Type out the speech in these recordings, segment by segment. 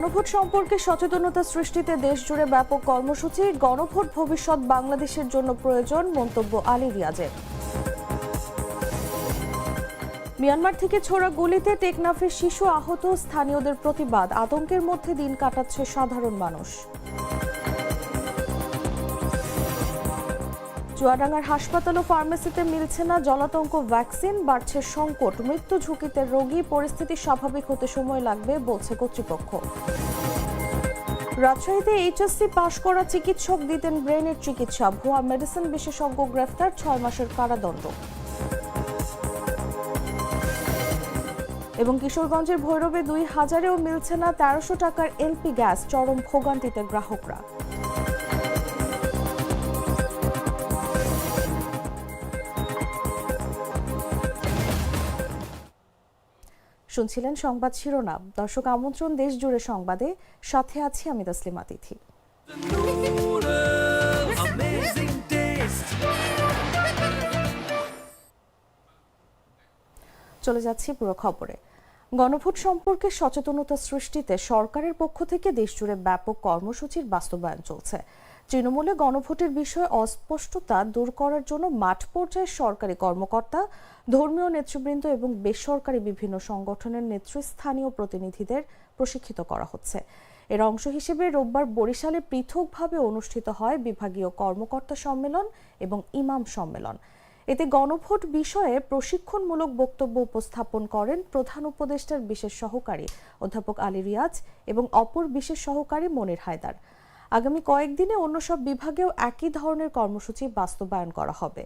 গণভোট সম্পর্কে সচেতনতা সৃষ্টিতে দেশজুড়ে ব্যাপক কর্মসূচি, গণভোট ভবিষ্যৎ বাংলাদেশের জন্য প্রয়োজন মন্তব্য আলী রিয়াজের। মিয়ানমার থেকে ছোড়া গুলিতে টেকনাফের শিশু আহত, স্থানীয়দের প্রতিবাদ, আতঙ্কের মধ্যে দিন কাটাচ্ছে সাধারণ মানুষ। চুয়াডাঙ্গার হাসপাতাল ও ফার্মেসিতে মিলছে না জলাতঙ্ক ভ্যাকসিন, বাড়ছে সংকট, মৃত্যু ঝুঁকিতে রোগী, পরিস্থিতি স্বাভাবিক হতে সময় লাগবে বলছে কর্তৃপক্ষ। রাজশাহীতে এইচএসসি পাশ করা চিকিৎসক দিতেন ব্রেনের চিকিৎসা, ভুয়া মেডিসিন বিশেষজ্ঞ গ্রেফতার, ছয় মাসের কারাদণ্ড। এবং কিশোরগঞ্জের ভৈরবে দুই হাজারেও মিলছে না তেরোশো টাকার এলপি গ্যাস, চরম ভোগান্তিতে গ্রাহকরা। শুনছিলেন সংবাদ শিরোনাম। দর্শক আমন্ত্রণ, দেশ জুড়ে সংবাদে। সাথে আছি আমি তসলিমা তিথি চলে যাচ্ছি পুরো খবরে। গণভোট সম্পর্কে সচেতনতা সৃষ্টিতে সরকারের পক্ষ থেকে দেশজুড়ে ব্যাপক কর্মসূচির বাস্তবায়ন চলছে। তৃণমূলে গণভোটের বিষয়ে অস্পষ্টতা দূর করার জন্য মাঠ পর্যায়ে সরকারি কর্মকর্তা, ধর্মীয় নেতৃবৃন্দ এবং বেসরকারি বিভিন্ন সংগঠনের নেতৃস্থানীয় প্রতিনিধিদের প্রশিক্ষিত করা হচ্ছে। এর অংশ হিসেবে রোববার বরিশালে পৃথকভাবে অনুষ্ঠিত হয় বিভাগীয় কর্মকর্তা সম্মেলন এবং ইমাম সম্মেলন। এতে গণভোট বিষয়ে প্রশিক্ষণমূলক বক্তব্য উপস্থাপন করেন প্রধান উপদেষ্টার বিশেষ সহকারী অধ্যাপক আলী রিয়াজ এবং অপর বিশেষ সহকারী মনির হায়দার। আগামী কয়েকদিনে অন্য সব বিভাগেও একই ধরনের কর্মসূচি বাস্তবায়ন করা হবে।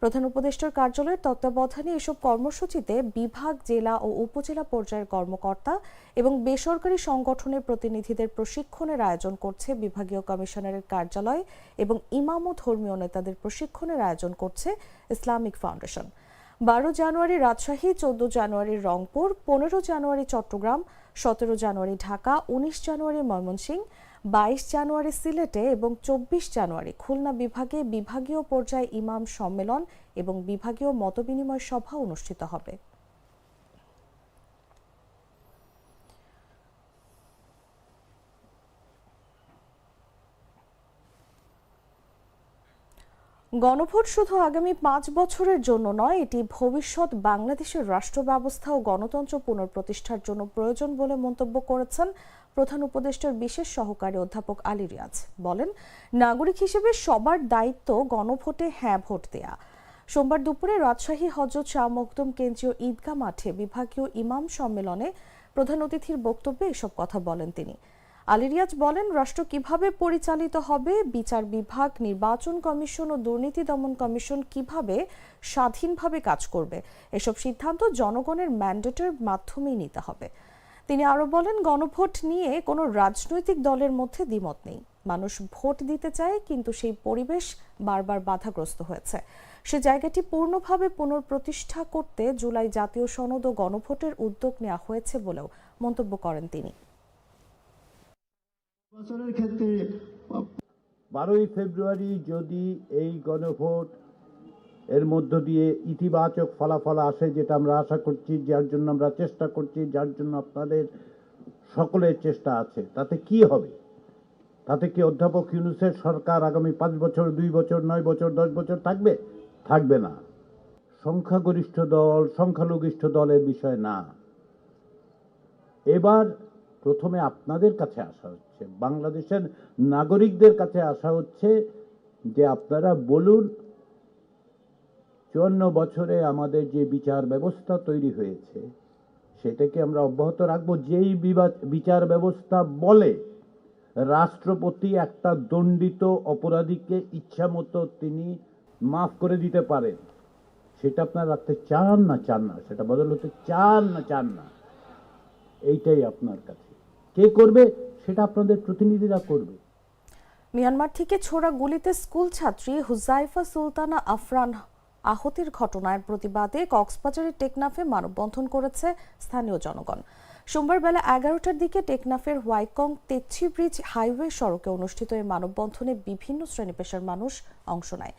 প্রধান উপদেষ্টার কার্যালয়ের তত্ত্বাবধানে এসব কর্মসূচিতে বিভাগ, জেলা ও উপজেলা পর্যায়ের কর্মকর্তা এবং বেসরকারি সংগঠনের প্রতিনিধিদের প্রশিক্ষণের আয়োজন করছে বিভাগীয় কমিশনারের কার্যালয় এবং ইমাম ও ধর্মীয় নেতাদের প্রশিক্ষণের আয়োজন করছে ইসলামিক ফাউন্ডেশন। বারো জানুয়ারি রাজশাহী, চোদ্দ জানুয়ারি রংপুর, পনেরো জানুয়ারি চট্টগ্রাম, সতেরো জানুয়ারি ঢাকা, উনিশ জানুয়ারি ময়মনসিংহ বাইশ জানুয়ারি সিলেটে এবং চব্বিশ জানুয়ারি খুলনা বিভাগে বিভাগীয় পর্যায়ে ইমাম সম্মেলন এবং বিভাগীয় মতবিনিময় সভা অনুষ্ঠিত হবে। গণভোট শুধু আগামী পাঁচ বছরের জন্য নয়, এটি ভবিষ্যৎ বাংলাদেশের রাষ্ট্র ব্যবস্থা ও গণতন্ত্র পুনঃপ্রতিষ্ঠার জন্য প্রয়োজন বলে মন্তব্য করেছেন প্রধান উপদেষ্টার বিশেষ সহকারী অধ্যাপক আলী রিয়াজ বলেন, নাগরিক হিসেবে সবার দায়িত্ব গণভোটে হ্যাঁ ভোট দেয়া। সোমবার দুপুরে রাজশাহী হজরত শাহ মখদুম কেন্দ্রীয় ঈদগাহ মাঠে বিভাগীয় ইমাম সম্মেলনে প্রধান অতিথির বক্তব্যে এসব কথা বলেন তিনি। আলী রিয়াজ বলেন, রাষ্ট্র কীভাবে পরিচালিত হবে, বিচার বিভাগ, নির্বাচন কমিশন ও দুর্নীতি দমন কমিশন কীভাবে স্বাধীনভাবে কাজ করবে, এসব সিদ্ধান্ত জনগণের ম্যান্ডেটের মাধ্যমেই নিতে হবে। তিনি আরও বলেন, গণভোট নিয়ে কোনো রাজনৈতিক দলের মধ্যে দ্বিমত নেই। মানুষ ভোট দিতে চায়, কিন্তু সেই পরিবেশ বারবার বাধাগ্রস্ত হয়েছে। সে জায়গাটি পূর্ণভাবে পুনঃপ্রতিষ্ঠা করতে জুলাই জাতীয় সনদ ও গণভোটের উদ্যোগ নেওয়া হয়েছে বলেও মন্তব্য করেন তিনি। ক্ষেত্রে বারোই ফেব্রুয়ারি যদি এই গণভোট এর মধ্য দিয়ে ইতিবাচক ফলাফল আসে, যেটা আমরা আশা করছি, যার জন্য আমরা চেষ্টা করছি, যার জন্য আপনাদের সকলের চেষ্টা আছে। তাতে কি হবে? তাতে কি অধ্যাপক ইউনুসের সরকার আগামী পাঁচ বছর, দুই বছর, নয় বছর, দশ বছর থাকবে? থাকবে না। সংখ্যাগরিষ্ঠ দল, সংখ্যালঘিষ্ঠ দলের বিষয় না। এবার প্রথমে আপনাদের কাছে আসা হচ্ছে, বাংলাদেশের নাগরিকদের কাছে আসা হচ্ছে যে আপনারা বলুন চুয়ান্ন বছরে আমাদের যে বিচার ব্যবস্থা তৈরি হয়েছে, সেটাকে আমরা অব্যাহত রাখব। যেই বিচার ব্যবস্থা বলে, রাষ্ট্রপতি একটা দণ্ডিত অপরাধীকে ইচ্ছামতো তিনি মাফ করে দিতে পারেন, সেটা আপনারা রাখতে চান না চান না, সেটা বদল হতে চান না চান না, এইটাই আপনার কাছে। কে করবে, সেটা আপনাদের প্রতিনিধিরা করবে। মিয়ানমার থেকে ছোড়া গুলিতে স্কুল ছাত্রী হুজাইফা সুলতানা আফরান আহতের ঘটনার প্রতিবাদে কক্সবাজারের টেকনাফে মানববন্ধন করেছে স্থানীয় জনগণ। সোমবার বেলা এগারোটার দিকে টেকনাফের হোয়াইকং তেচ্ছি ব্রিজ হাইওয়ে সড়কে অনুষ্ঠিত এই মানববন্ধনে বিভিন্ন শ্রেণি পেশার মানুষ অংশ নেয়।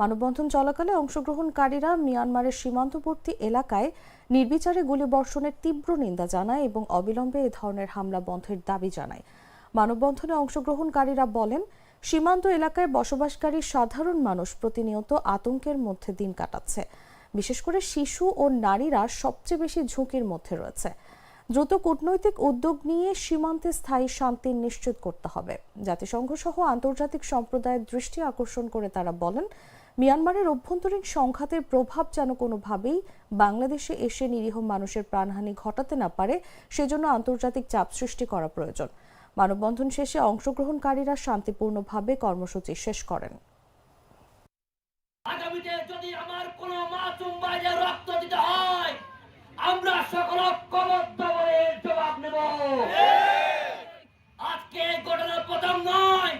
মানববন্ধন চলাকালে অংশগ্রহণকারীরা মিয়ানমারের সীমান্তবর্তী এলাকায় নির্বিচারে গুলিবর্ষণের তীব্র নিন্দা জানায় এবং অবিলম্বে এ ধরনের হামলা বন্ধের দাবি জানায়। মানববন্ধনে অংশগ্রহণকারীরা বলেন সীমান্ত এলাকায় বসবাসকারী সাধারণ মানুষ প্রতিনিয়ত আতঙ্কের মধ্যে দিন কাটাচ্ছে। বিশেষ করে শিশু ও নারীরা সবচেয়ে বেশি ঝুঁকির মধ্যে রয়েছে। দ্রুত কূটনৈতিক উদ্যোগ নিয়ে সীমান্তে স্থায়ী শান্তি নিশ্চিত করতে হবে। জাতিসংঘ সহ আন্তর্জাতিক সম্প্রদায়ের দৃষ্টি আকর্ষণ করে তারা বলেন, মিয়ানমারের অভ্যন্তরীণ সংঘাতের প্রভাব যেন কোনোভাবেই বাংলাদেশে এসে নিরীহ মানুষের প্রাণহানি ঘটাতে না পারে, সেজন্য আন্তর্জাতিক চাপ সৃষ্টি করা প্রয়োজন। মানববন্ধন শেষে অংশগ্রহণকারীরা শান্তিপূর্ণভাবে কর্মসূচি শেষ করেন। আমার কোন মাসুম রক্ত দিতে হয়, আমরা সকল এর জবাব নেব। আজকে ঘটনা প্রথম নয়,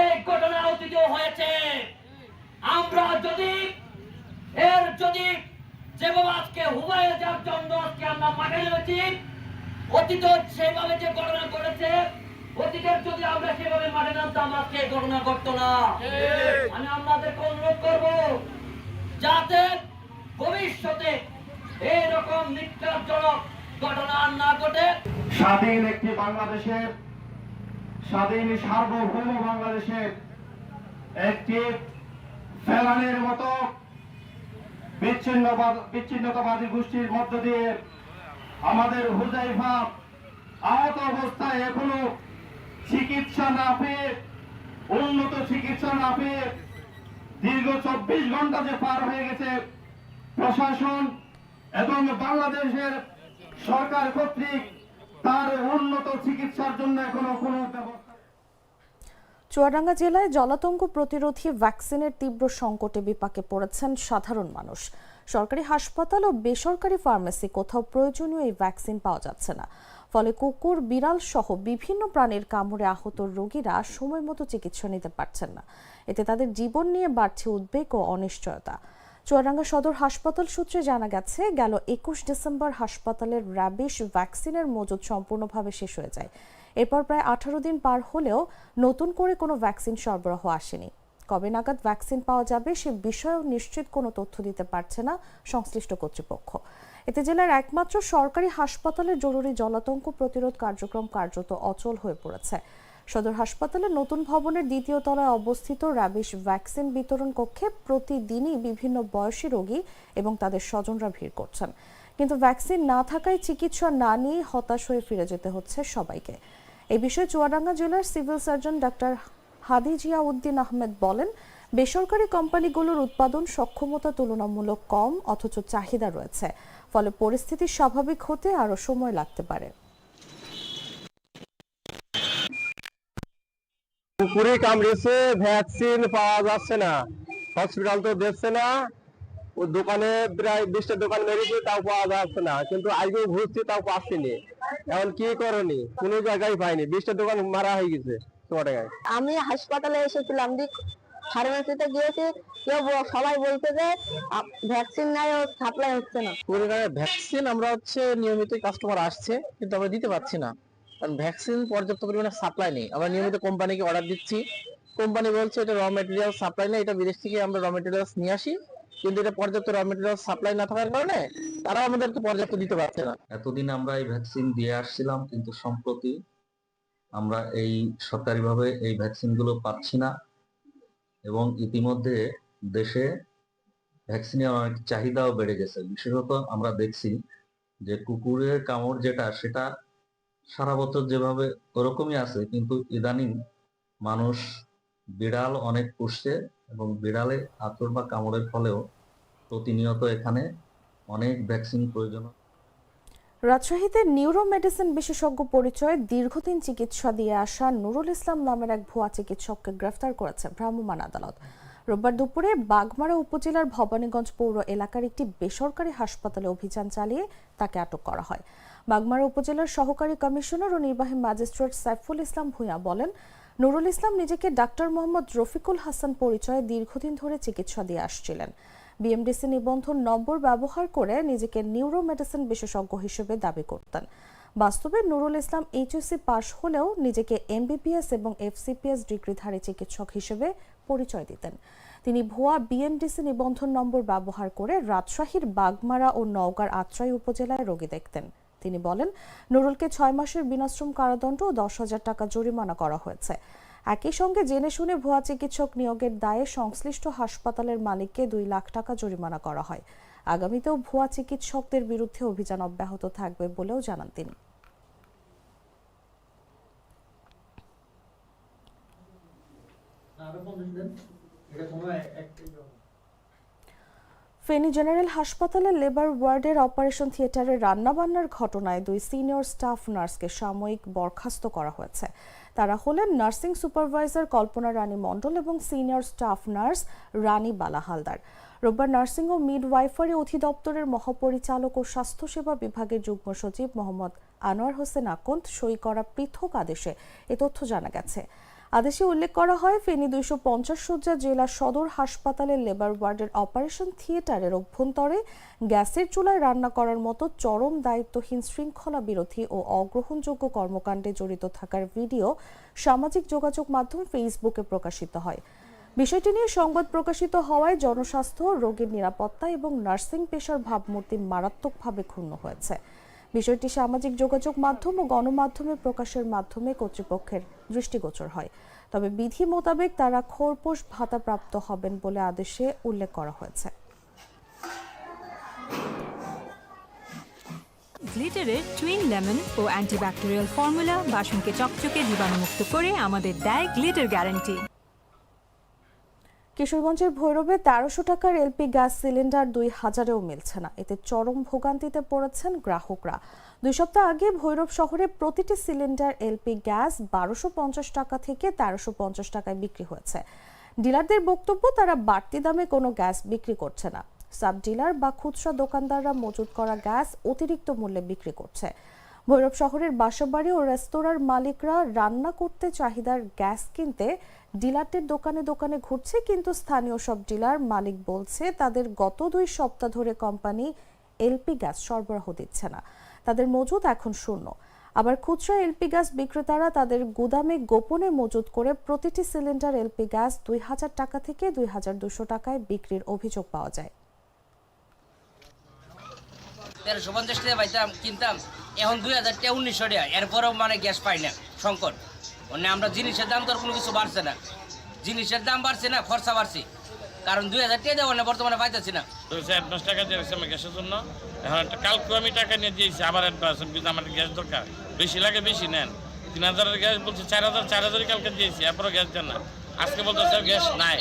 এই ঘটনা অতীতেও হয়েছে। আমরা যদি, এর যদি যেভাবে আজকে হুবাইয়ে যাওয়ার জন্য আজকে আমরা মাঠে নেমেছি অতীত সেভাবে যে ঘটনা ঘটেছে অতীতের যদি আমরা সেভাবে মাঠে নামতাম আজকে ঘটনা ঘটতো না। আমি আপনাদেরকে অনুরোধ করব যাতে ভবিষ্যতে এইরকম ঘটনা আর না ঘটে। স্বাধীন একটি বাংলাদেশের স্বাধীন সার্বভৌম বাংলাদেশের একটি ফেলানের মতো বিচ্ছিন্নবাদ বিচ্ছিন্নতাবাদী গোষ্ঠীর মধ্য দিয়ে আমাদের হুজাইফা আহত অবস্থায় এখনও চিকিৎসা না পেয়ে, উন্নত চিকিৎসা না পেয়ে দীর্ঘ চব্বিশ ঘণ্টা যে পার হয়ে গেছে প্রশাসন এবং বাংলাদেশের সরকার কর্তৃক তার উন্নত চিকিৎসার জন্য এখনও কোনো ব্যবস্থা চুয়াডাঙ্গা জেলায় জলাতঙ্ক প্রতিরোধী ভ্যাকসিনের তীব্র সংকটে বিপাকে পড়েছেন সাধারণ মানুষ। সরকারি হাসপাতাল ও বেসরকারি ফার্মেসি কোথাও প্রয়োজনীয় এই ভ্যাকসিন পাওয়া যাচ্ছে না। ফলে কুকুর, বিড়াল সহ বিভিন্ন প্রাণীর কামড়ে আহত রোগীরা সময় মতো চিকিৎসা নিতে পারছেন না। এতে তাদের জীবন নিয়ে বাড়ছে উদ্বেগ ও অনিশ্চয়তা। চুয়াডাঙ্গা সদর হাসপাতাল সূত্রে জানা গেছে, গেল একুশ ডিসেম্বর হাসপাতালের র্যাবিশ ভ্যাকসিনের মজুদ সম্পূর্ণভাবে শেষ হয়ে যায়। এরপর প্রায় আঠারো দিন পার হলেও নতুন করে কোনো ভ্যাকসিন সরবরাহ আসেনি। কবে নাগাদ ভ্যাকসিন পাওয়া যাবে সে বিষয়েও নিশ্চিত কোনো তথ্য দিতে পারছে না সংশ্লিষ্ট কর্তৃপক্ষ। এতে জেলার একমাত্র সরকারি হাসপাতালের জরুরি জলাতঙ্ক প্রতিরোধ কার্যক্রম কার্যত অচল হয়ে পড়েছে। সদর হাসপাতালের নতুন ভবনের দ্বিতীয় তলায় অবস্থিত র্যাবিশ ভ্যাকসিন বিতরণ কক্ষে প্রতিদিনই বিভিন্ন বয়সী রোগী এবং তাদের স্বজনরা ভিড় করছেন। কিন্তু ভ্যাকসিন না থাকায় চিকিৎসা না নিয়ে হতাশ হয়ে ফিরে যেতে হচ্ছে সবাইকে। এই বিষয়ে চুয়াডাঙ্গা জেলার civil surgeon doctor Hadi Ziauddin Ahmed বলেন, বেসরকারি কোম্পানিগুলোর উৎপাদন সক্ষমতা তুলনামূলক কম, অথচ চাহিদা রয়েছে। ফলে পরিস্থিতি স্বাভাবিক হতে আরও সময় লাগতে পারে। কুকুরে কামড়েছে ভ্যাকসিন পাওয়া যাচ্ছে না। হসপিটাল তো দিচ্ছে না। ও দোকানে প্রায় বিশটা দোকান মেরেছে, তাও পাওয়া যাচ্ছে না। কিন্তু আজকেও ঘুরছি, তাও পাচ্ছিনি এখন কি করনি কোনো জায়গায় পাইনি। বিশটা দোকান মারা হয়ে গেছে। আমি হাসপাতালে এসেছিলাম ফার্মেসিতে গিয়েছি কেউ সবাই বলছে যে ভ্যাকসিন নাই ও সাপ্লাই হচ্ছে না। কুড়িগ্রামে ভ্যাকসিন আমরা হচ্ছে নিয়মিত কাস্টমার আসছে কিন্তু আমরা দিতে পারছি না। কারণ ভ্যাকসিন পর্যাপ্ত পরিমাণে সাপ্লাই নেই। আমরা নিয়মিত কোম্পানিকে অর্ডার দিচ্ছি। কোম্পানি বলছে এটা র মেটেরিয়াল সাপ্লাই নেই এটা বিদেশ থেকে আমরা র মেটেরিয়ালস নিয়ে আসি। কিন্তু এটা পর্যাপ্ত র মেটেরিয়াল সাপ্লাই না থাকার কারণে তারা আমাদেরকে পর্যাপ্ত দিতে পারছে না। এতদিন আমরা এই ভ্যাকসিন দিয়ে আসছিলাম কিন্তু সম্প্রতি আমরা এই সরকারিভাবে এই ভ্যাকসিনগুলো পাচ্ছি না এবং ইতিমধ্যে দেশে ভ্যাকসিনের অনেক চাহিদাও বেড়ে গেছে। বিশেষত আমরা দেখছি যে কুকুরের কামড় যেটা, সেটা সারা বছর যেভাবে ওরকমই আছে, কিন্তু ইদানিং মানুষ বিড়াল অনেক পুষছে এবং বিড়ালে আঁচড় বা কামড়ের ফলেও প্রতিনিয়ত এখানে অনেক ভ্যাকসিন প্রয়োজন রাজশাহীতে নিউরো মেডিসিন বিশেষজ্ঞ পরিচয়ে দীর্ঘদিন চিকিৎসা দিয়ে আসা নুরুল ইসলাম নামের এক ভুয়া চিকিৎসককে গ্রেফতার করেছে ভ্রাম্যমাণ আদালত। রোববার দুপুরে বাগমারা উপজেলার ভবানীগঞ্জ পৌর এলাকার একটি বেসরকারি হাসপাতালে অভিযান চালিয়ে তাকে আটক করা হয়। বাগমারা উপজেলার সহকারী কমিশনার ও নির্বাহী ম্যাজিস্ট্রেট সাইফুল ইসলাম ভূঁইয়া বলেন, নুরুল ইসলাম নিজেকে ডাক্তার মোহাম্মদ রফিকুল হাসান পরিচয়ে দীর্ঘদিন ধরে চিকিৎসা দিয়ে আসছিলেন। বিএমডিসি নিবন্ধন নম্বর ব্যবহার করে নিজেকে নিউরো মেডিসিন বিশেষজ্ঞ হিসেবে দাবি করতেন। বাস্তবে নুরুল ইসলাম এইচএসসি পাশ হলেও নিজেকে এমবিবিএস এবং এফসিপিএস ডিগ্রিধারী চিকিৎসক হিসেবে পরিচয় দিতেন। তিনি ভুয়া বিএমডিসি নিবন্ধন নম্বর ব্যবহার করে রাজশাহীর বাগমারা ও নওগাঁর আত্রাই উপজেলায় রোগী দেখতেন। তিনি বলেন, নুরুলকে ছয় মাসের বিনাশ্রম কারাদণ্ড ও দশ হাজার টাকা জরিমানা করা হয়েছে। একই সঙ্গে জেনে শুনে ভুয়া চিকিৎসক নিয়োগের দায়ে সংশ্লিষ্ট হাসপাতালের মালিককে দুই লাখ টাকা জরিমানা করা হয়। আগামীতেও ভুয়া চিকিৎসকদের বিরুদ্ধে অভিযান অব্যাহত থাকবে বলেও জানান তিনি। ফেনী জেনারেল হাসপাতালের লেবার ওয়ার্ডের অপারেশন থিয়েটারে রান্নাবান্নার ঘটনায় দুই সিনিয়র স্টাফ নার্সকে সাময়িক বরখাস্ত করা হয়েছে। তারা হলেন নার্সিং সুপারভাইজার কল্পনা রানী মণ্ডল এবং সিনিয়র স্টাফ নার্স রানী বালা হালদার। রোববার নার্সিং ও মিডওয়াইফারি অধিদপ্তরের মহাপরিচালক ও স্বাস্থ্যসেবা বিভাগের যুগ্ম সচিব মোহাম্মদ আনোয়ার হোসেন আকন্দ সই করা পৃথক আদেশে এ তথ্য জানা গেছে। আদেশে উল্লেখ করা হয়, ফেনী দুইশো পঞ্চাশ শয্যা জেলা সদর হাসপাতালের লেবার ওয়ার্ডের অপারেশন থিয়েটারের অভ্যন্তরে গ্যাসের চুলায় রান্না করার মতো চরম দায়িত্বহীন শৃঙ্খলা বিরোধী ও অগ্রহণযোগ্য কর্মকাণ্ডে জড়িত থাকার ভিডিও সামাজিক যোগাযোগ মাধ্যম ফেসবুকে প্রকাশিত হয়। বিষয়টি নিয়ে সংবাদ প্রকাশিত হওয়ায় জনস্বাস্থ্য, রোগীর নিরাপত্তা এবং নার্সিং পেশার ভাবমূর্তি মারাত্মকভাবে ক্ষুণ্ণ হয়েছে। বিষয়টি সামাজিক যোগাযোগ মাধ্যম ও গণমাধ্যমে প্রকাশের মাধ্যমে কর্তৃপক্ষের দৃষ্টিগোচর হয়। তবে বিধি মোতাবেক তারা খোরপোশ ভাতাপ্রাপ্ত হবেন বলে আদেশে উল্লেখ করা হয়েছে। গ্লিটারের টুইন লেমন ও অ্যান্টিব্যাকটেরিয়াল ফর্মুলা বাসনকে চকচকে জীবাণুমুক্ত করে আমাদের দেয় গ্লিটার গ্যারান্টি। কিশোরগঞ্জের ভৈরবে তেরোশো টাকার এলপি গ্যাস সিলিন্ডার দুই হাজারেও মিলছে না। এতে চরম ভোগান্তিতে পড়েছেন গ্রাহকরা। দুই সপ্তাহ আগে ভৈরব শহরে প্রতিটি সিলিন্ডার এলপি গ্যাস বারোশো পঞ্চাশ টাকা থেকে তেরোশো পঞ্চাশ টাকায় বিক্রি হয়েছে। ডিলারদের বক্তব্য, তারা বাড়তি দামে কোনো গ্যাস বিক্রি করছে না। সাব ডিলার বা খুচরা দোকানদাররা মজুত করা গ্যাস অতিরিক্ত মূল্যে বিক্রি করছে। ভৈরব শহরের বাসাবাড়ি ও রেস্তোরাঁর মালিকরা রান্না করতে চাহিদার গ্যাস কিনতে ডিলারদের দোকানে দোকানে ঘুরছে, কিন্তু স্থানীয় সব ডিলার মালিক বলছে তাদের গত দুই সপ্তাহ ধরে কোম্পানি এলপি গ্যাস সরবরাহ দিচ্ছে না। তাদের মজুদ এখন শূন্য। আবার খুচরা এলপি গ্যাস বিক্রেতারা তাদের গুদামে গোপনে মজুত করে প্রতিটি সিলিন্ডার এলপি গ্যাস দুই হাজার টাকা থেকে দুই হাজার দুশো টাকায় বিক্রির অভিযোগ পাওয়া যায়। এখন দুই হাজার টাকা উনিশশো টাকা। এরপরেও মানে গ্যাস পাই না সংকট। মানে আমরা জিনিসের দাম তো আর কোনো কিছু বাড়ছে না। জিনিসের দাম বাড়ছে না খরচা বাড়ছে। কারণ দুই হাজার টাকা দেওয়া না বর্তমানে পাইতেছি না। দুশো অ্যাডভান্স টাকা দিয়েছে আমার গ্যাসের জন্য। এখন একটা কালকে আমি টাকা নিয়ে দিয়েছি আবার অ্যাডভান্স কিন্তু আমার গ্যাস দরকার। বেশি লাগে বেশি নেন। তিন হাজারের গ্যাস বলছে চার হাজার চার হাজারই কালকে দিয়েছি এরপরও গ্যাস দেন না। আজকে বলতেছে গ্যাস নাই।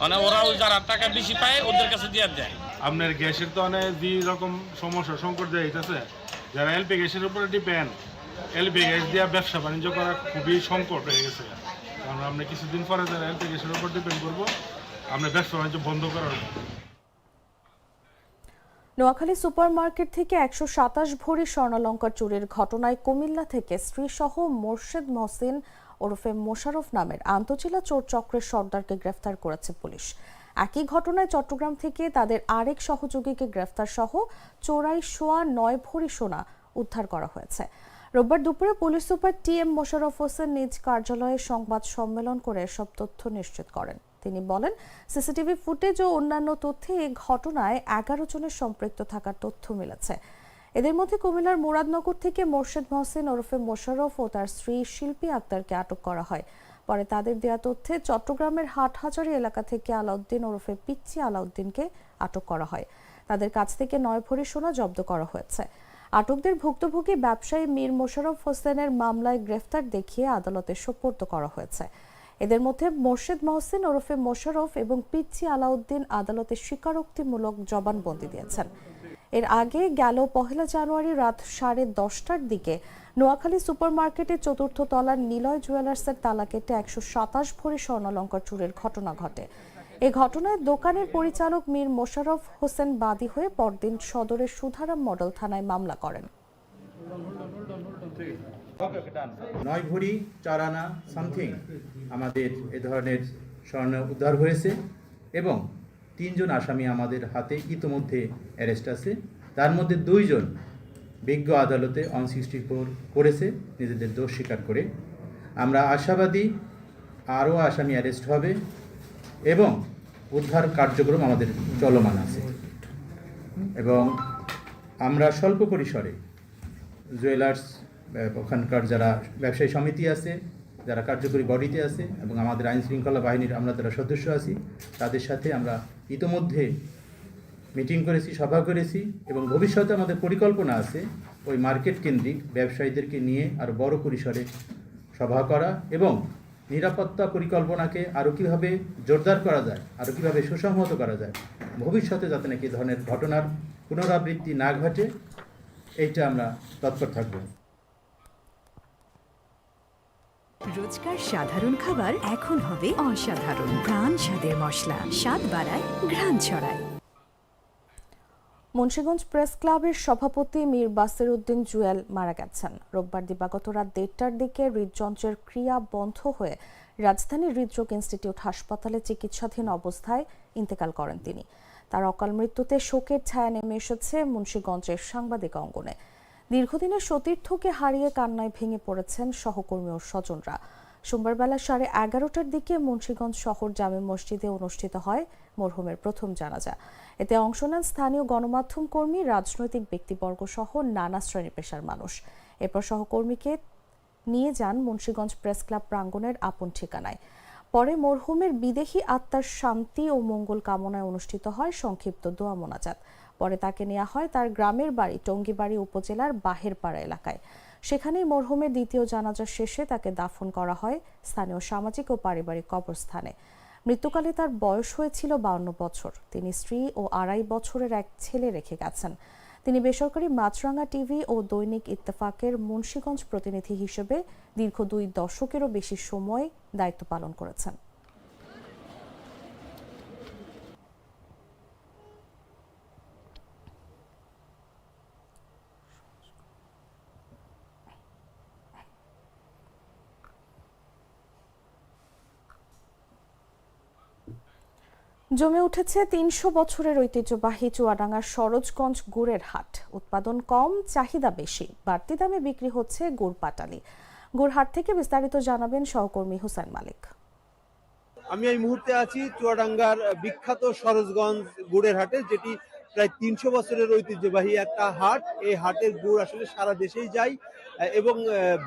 মানে ওরা ওই যারা টাকা বেশি পায় ওদের কাছে দিয়ে দেয়। আপনার গ্যাসের তো অনেক দুই রকম সমস্যা সংকট যাইতেছে যারা এলপি গ্যাসের উপরে ডিপেন্ড এলপি গ্যাস দিয়ে ব্যবসা বাণিজ্য করা খুবই সংকট হয়ে গেছে। কারণ আমরা কিছুদিন পরে যারা এলপি গ্যাসের উপর ডিপেন্ড করব, আমরা ব্যবসা বাণিজ্য বন্ধ করার নোয়াখালী সুপারমার্কেট থেকে একশো সাতাশ ভরি স্বর্ণালঙ্কার চুরির ঘটনায় কুমিল্লা থেকে স্ত্রীসহ মোর্শেদ মহসিন ওরফে মোশারফ নামের আন্তজেলা চোর চক্রের সর্দারকে গ্রেফতার করেছে পুলিশ। একই ঘটনায় চট্টগ্রাম থেকে তাদের আরেক সহযোগীকে গ্রেফতার সহ চোরাই সোয়া নয় ভরি সোনা উদ্ধার করা হয়েছে। রোববার দুপুরে police super T M Mosharraf Hossain নিজ কার্যালয়ে সংবাদ সম্মেলন করে এসব তথ্য নিশ্চিত করেন। তিনি বলেন, সিসিটিভি ফুটেজ ও অন্যান্য তথ্যে এই ঘটনায় এগারো জনের সম্পৃক্ত থাকার তথ্য মিলেছে। এদের মধ্যে কুমিল্লার মুরাদনগর থেকে মোর্শেদ মহসিন ওরফে মোশাররফ ও তার স্ত্রী শিল্পী আক্তারকে আটক করা হয়। পরে তাদের দেওয়া তথ্যে চট্টগ্রামের হাটহাজারী এলাকা থেকে আলাউদ্দিন ওরফে পিচ্চি আলাউদ্দিনকে আটক করা হয়। তাদের কাছ থেকে নয় ভরি সোনা জব্দ করা হয়েছে। আটকদের ভুক্তভোগী ব্যবসায়ী মীর মোশাররফ হোসেনের মামলায় গ্রেফতার দেখিয়ে আদালতে সোপর্দ করা হয়েছে। এদের মধ্যে মোর্শেদ মহসিন ওরফে মোশাররফ এবং পিচ্চি আলাউদ্দিন আদালতে স্বীকারোক্তিমূলক জবানবন্দি দিয়েছেন। এর আগে গেল পহেলা জানুয়ারি রাত সাড়ে দশটার দিকে। নোয়াখালী সুপার সুপারমার্কেটের চতুর্থ তলার নিলয় জুয়েলার্সের তালা কেটে একশো সাতাশ ভরি স্বর্ণালঙ্কার চুরের ঘটনা ঘটে। এ ঘটনায় দোকানের পরিচালক মীর মোশাররফ হোসেন বাদী হয়ে পরদিন সদরের সুধারাম মডেল থানায় মামলা করেন। নয় ভরি, চার আনা, সামথিং আমাদের এ ধরনের স্বর্ণ উদ্ধার হয়েছে এবং তিনজন আসামি আমাদের হাতে ইতোমধ্যে অ্যারেস্ট আছে। তার মধ্যে দুইজন বিজ্ঞ আদালতে অন সিক্সটি ফোর করেছে, নিজেদের দোষ স্বীকার করে। আমরা আশাবাদী আরও আসামি অ্যারেস্ট হবে এবং উদ্ধার কার্যক্রম আমাদের চলমান আছে। এবং আমরা স্বল্প পরিসরে জুয়েলার্স ওখানকার যারা ব্যবসায়ী সমিতি আছে যারা কার্যকরী বডিতে আছে এবং আমাদের আইন শৃঙ্খলা বাহিনীর আমরা যারা সদস্য আছি, তাদের সাথে আমরা ইতোমধ্যে মিটিং করেছি, সভা করেছি এবং ভবিষ্যতে আমাদের পরিকল্পনা আছে ওই মার্কেট কেন্দ্রিক ব্যবসায়ীদেরকে নিয়ে আরও বড় পরিসরে সভা করা এবং নিরাপত্তা পরিকল্পনাকে আরও কীভাবে জোরদার করা যায় আরও কীভাবে সুসংহত করা যায়, ভবিষ্যতে যাতে নাকি ধরনের ঘটনার পুনরাবৃত্তি না ঘটে, এইটা আমরা তৎপর থাকব। রোজকার সাধারণ খাবার এখন হবে অসাধারণ। প্রাণ স্বাদের মশলা, স্বাদ বাড়ায়, ঘ্রাণ ছড়ায়। মুন্সিগঞ্জ প্রেস ক্লাবের সভাপতি মীর বাসির উদ্দিন জুয়েল মারা গেছেন। রোববার দিবাগত রাত দেড়টার দিকে হৃদযন্ত্রের ক্রিয়া বন্ধ হয়ে রাজধানীর হৃদরোগ ইনস্টিটিউট হাসপাতালে চিকিৎসাধীন অবস্থায় ইন্তেকাল করেন তিনি। তার অকাল মৃত্যুতে শোকের ছায়া নেমে এসেছে মুন্সিগঞ্জের সাংবাদিক অঙ্গনে। দীর্ঘদিনের সতীর্থকে হারিয়ে কান্নায় ভেঙে পড়েছেন সহকর্মী ও স্বজনরা। সোমবার বেলা সাড়ে এগারোটার দিকে মুন্সীগঞ্জ শহর জামে মসজিদে অনুষ্ঠিত হয় মরহুমের প্রথম জানাজা। এতে অংশ নেন স্থানীয় গণমাধ্যম কর্মী, রাজনৈতিক ব্যক্তিবর্গ সহ নানা শ্রেণি পেশার মানুষ। এরপর সহকর্মীকে নিয়ে যান মুন্সিগঞ্জ প্রেস ক্লাব প্রাঙ্গণের আপন ঠিকানায়। পরে মরহুমের বিদেহী আত্মার শান্তি ও মঙ্গল কামনায় অনুষ্ঠিত হয় সংক্ষিপ্ত দোয়া মোনাজাত। পরে তাকে নেওয়া হয় তার গ্রামের বাড়ি, টঙ্গিবাড়ি উপজেলার বাহেরপাড়া এলাকায়। সেখানেই মরহুমের দ্বিতীয় জানাজা শেষে তাকে দাফন করা হয় স্থানীয় সামাজিক ও পারিবারিক কবরস্থানে। মৃত্যুকালে তার বয়স হয়েছিল বাউন্ন বছর। তিনি স্ত্রী ও আড়াই বছরের এক ছেলে রেখে গেছেন। তিনি বেসরকারি মাছরাঙ্গা টিভি ও দৈনিক ইত্তেফাকের মুন্সীগঞ্জ প্রতিনিধি হিসেবে দীর্ঘ দুই দশকেরও বেশি সময় দায়িত্ব পালন করেছেন। জমে উঠেছে তিনশো বছরের ঐতিহ্যবাহী চুয়াডাঙ্গার সরোজগঞ্জ গুড়ের হাট। উৎপাদন কম, চাহিদা বেশি, বাড়তি দামে বিক্রি হচ্ছে গুড় পাটালি। গুড় হাট থেকে বিস্তারিত জানাবেন সহকর্মী হুসেন মালিক। আমি এই মুহূর্তে আছি চুয়াডাঙ্গার বিখ্যাত সরোজগঞ্জ গুড়ের হাটে, যেটি প্রায় তিনশো বছরের ঐতিহ্যবাহী একটা হাট। এই হাটের গুড় আসলে সারা দেশেই যায় এবং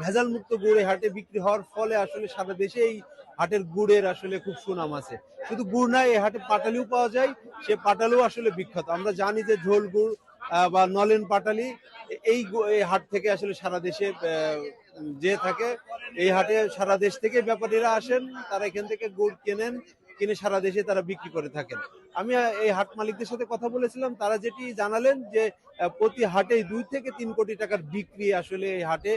ভেজাল মুক্ত গুড় এই হাটে বিক্রি হওয়ার ফলে আসলে সারা দেশে এই হাটের গুড়ের আসলে খুব সুনাম আছে। শুধু গুড় নাই এই হাটে পাটালিও পাওয়া যায়, সে পাটালিও আসলে বিখ্যাত। আমরা জানি যে ঝোল গুড় বা নলেন পাটালি এই হাট থেকে আসলে সারা দেশে যে থাকে, এই হাটে সারা দেশ থেকে ব্যাপারীরা আসেন, তারা এখান থেকে গুড় কেনেন, কিনে সারা দেশে তারা বিক্রি করে থাকেন। আমি এই হাট মালিকদের সাথে কথা বলেছিলাম, তারা যেটি জানালেন যে প্রতি হাটে দুই থেকে তিন কোটি টাকার বিক্রি আসলে এই হাটে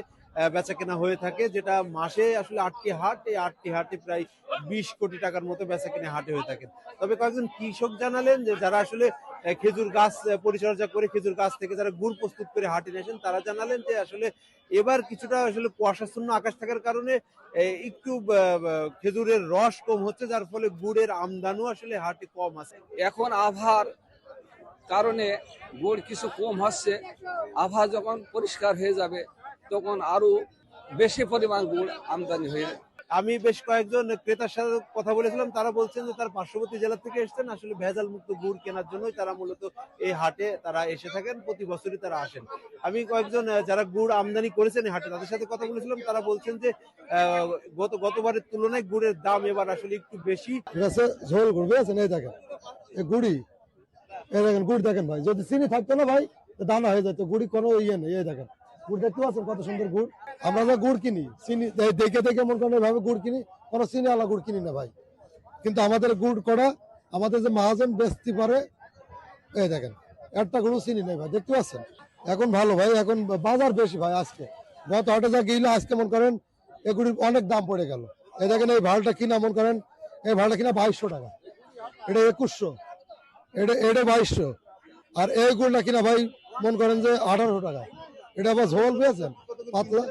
বেচা কেনা হয়ে থাকে, যেটা মাসে আসলে আটটি হাট, এই আটটি হাটে প্রায় বিশ কোটি টাকার মতো বেচা কেনা হাটে হয়ে থাকে। তবে কয়েকজন কৃষক জানালেন যে যারা আসলে খেজুর গাছ পরিচর্যা করে খেজুর গাছ থেকে যারা গুড় প্রস্তুত করে হাটে নিয়েছেন তারা জানালেন যে আসলে এবার কিছুটা আসলে কুয়াশাচ্ছন্ন আকাশ থাকার কারণে একটু খেজুরের রস কম হচ্ছে, যার ফলে গুড়ের আমদানিও আসলে হাটে কম আছে। এখন আভার কারণে গুড় কিছু কম হচ্ছে আভা যখন পরিষ্কার হয়ে যাবে তখন আরও বেশি পরিমাণ গুড় আমদানি হয়ে আমি বেশ কয়েকজন ক্রেতার সাথে কথা বলেছিলাম তারা বলছেন যে তার পার্শ্ববর্তী জেলা থেকে এসেছেন আসলে ভেজাল মুক্ত গুড় কেনার জন্যই তারা মূলত এই হাটে তারা এসে থাকেন প্রতি বছরই তারা আসেন। আমি কয়েকজন যারা গুড় আমদানি করেছেন এই হাটে তাদের সাথে কথা বলেছিলাম তারা বলছেন যে আহ, গত গতবারের তুলনায় গুড়ের দাম এবার আসলে একটু বেশি। ঝোল গুড় বুঝেছেন এই দেখেন। গুড়ি এই দেখেন গুড় দেখেন ভাই যদি চিনি থাকতো না ভাই দানা হয়ে যেত গুড়ি কোনো ইয়ে নেই এই দেখেন। গুড় দেখতে পাচ্ছেন কত সুন্দর গুড়? আমরা যে গুড় কিনি, চিনি দেখে দেখে মন করেন এভাবে গুড় কিনি, কোনো চিনি আলা গুড় কিনি না ভাই। কিন্তু আমাদের গুড় করা, আমাদের যে মহাজন বেচতে পারে, এই দেখেন, একটা গুড়ও চিনি নেই ভাই, দেখতে পাচ্ছেন? এখন ভালো ভাই, এখন বাজার বেশি ভাই আজকে। গত হাটে যা গেলে আজকে মন করেন এগুলির অনেক দাম পড়ে গেল। এই দেখেন এই ভালটা কিনা মন করেন, এই ভালটা কিনা বাইশশো টাকা। এটা একুশশো। এটা এটা বাইশশো। আর এই গুড়টা কিনা ভাই মন করেন যে আঠারোশো টাকা। এটা আবার ঝোল পেয়েছেন পাতলা?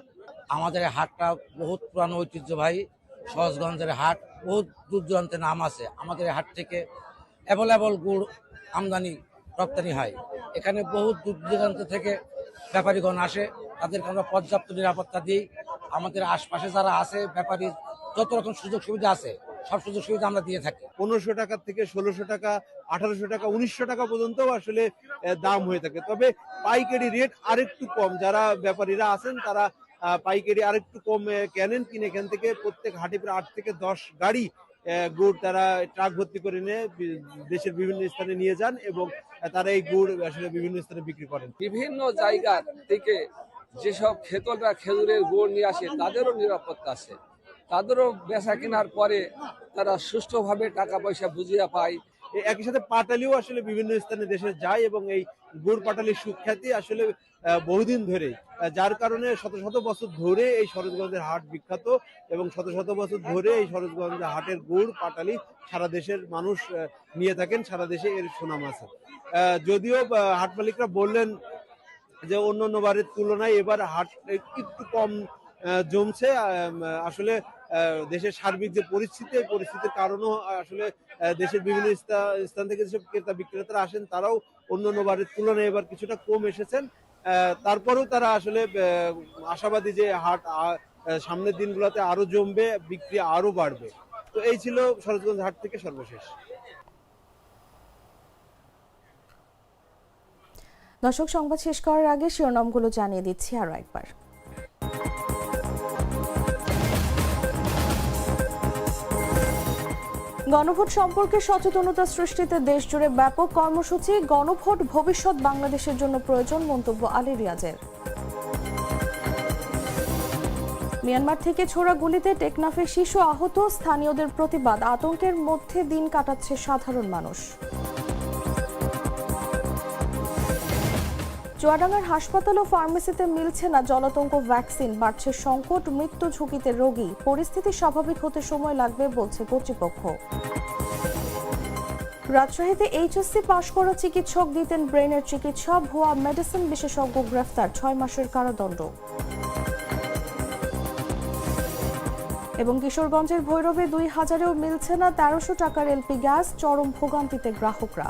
আমাদের হাটটা বহুত পুরানো ঐতিহ্যবাহী সহজগঞ্জের হাট বহুত দূর দূরান্তে নাম আছে। আমাদের হাট থেকে অ্যাভেলেবল গুড় আমদানি রপ্তানি হয়। এখানে বহুত দূর দূরান্ত থেকে ব্যাপারীগণ আসে। তাদেরকে আমরা পর্যাপ্ত নিরাপত্তা দিই। আমাদের আশপাশে যারা আছে ব্যাপারী যত রকম সুযোগ সুবিধা আছে সব সুযোগ সুবিধা আমরা দিয়ে থাকি। পনেরোশো টাকা থেকে ষোলোশো টাকা আঠারোশো টাকা উনিশশো টাকা পর্যন্ত আসলে দাম হয়ে থাকে। তবে পাইকারি রেট আরেকটু কম। যারা ব্যাপারীরা আছেন তারা পাইকারি আরেকটু কম কেনেন কিনে এখান থেকে প্রত্যেক হাটে প্রায় আট থেকে দশ গাড়ি গুড় তারা ট্রাক ভর্তি করে নিয়ে দেশের বিভিন্ন স্থানে নিয়ে যান এবং তারা এই গুড় আসলে বিভিন্ন স্থানে বিক্রি করেন। বিভিন্ন জায়গা থেকে যেসব খেতলরা খেজুরের গুড় নিয়ে আসে তাদেরও নিরাপত্তা আছে। তাদেরও বেচা কেনার পরে তারা সুষ্ঠুভাবে টাকা পয়সা বুঝিয়ে পায়। একই সাথে পাটালিও আসলে বিভিন্ন স্থানে দেশে যায় এবং এই গুড় পাটালির সুখ্যাতি আসলে বহুদিন ধরে যার কারণে শত শত বছর ধরে এই সরোজগঞ্জের হাট বিখ্যাত এবং শত শত বছর ধরে এই সরোজগঞ্জের হাটের গুড় পাটালি সারা দেশের মানুষ নিয়ে থাকেন, সারা দেশে এর সুনাম আছে। যদিও হাট মালিকরা বললেন যে অন্য অন্য বারের তুলনায় এবার হাট একটু কম জমছে। আসলে দেশের সার্বিক যে পরিস্থিতি পরিস্থিতির কারণেও আসলে দেশের বিভিন্ন স্থা- স্থান থেকে যেসব ক্রেতা বিক্রেতারা আসেন, তারাও অন্য অন্য বারের তুলনায় এবার কিছুটা কম এসেছেন। তারপরেও তারা আসলে আশাবাদী যে হাট সামনের দিনগুলোতে আরও জমবে, বিক্রি আরও বাড়বে। তো এই ছিল সরোজগঞ্জ হাট থেকে সর্বশেষ। দর্শক, সংবাদ শেষ করার আগে শিরোনামগুলো জানিয়ে দিচ্ছি আরও একবার। গণভোট সম্পর্কে সচেতনতা সৃষ্টিতে দেশজুড়ে ব্যাপক কর্মসূচি, গণভোট ভবিষ্যৎ বাংলাদেশের জন্য প্রয়োজন মন্তব্য আলী রিয়াজের। মিয়ানমার থেকে ছোড়া গুলিতে টেকনাফে শিশু আহত, স্থানীয়দের প্রতিবাদ, আতঙ্কের মধ্যে দিন কাটাচ্ছে সাধারণ মানুষ। চুয়াডাঙ্গার হাসপাতাল ও ফার্মেসিতে মিলছে না জলাতঙ্ক ভ্যাকসিন, বাড়ছে সংকট, মৃত্যু ঝুঁকিতে রোগী। পরিস্থিতি স্বাভাবিক হতে সময় লাগবে বলছে কর্তৃপক্ষ। রাজশাহীতে এইচএসসি পাশ করা চিকিৎসক দিতেন ব্রেনের চিকিৎসা, ভুয়া মেডিসিন বিশেষজ্ঞ গ্রেফতার, ছয় মাসের কারাদণ্ড। এবং কিশোরগঞ্জের ভৈরবে দুই হাজারেও মিলছে না তেরোশো টাকার এলপি গ্যাস, চরম ভোগান্তিতে গ্রাহকরা।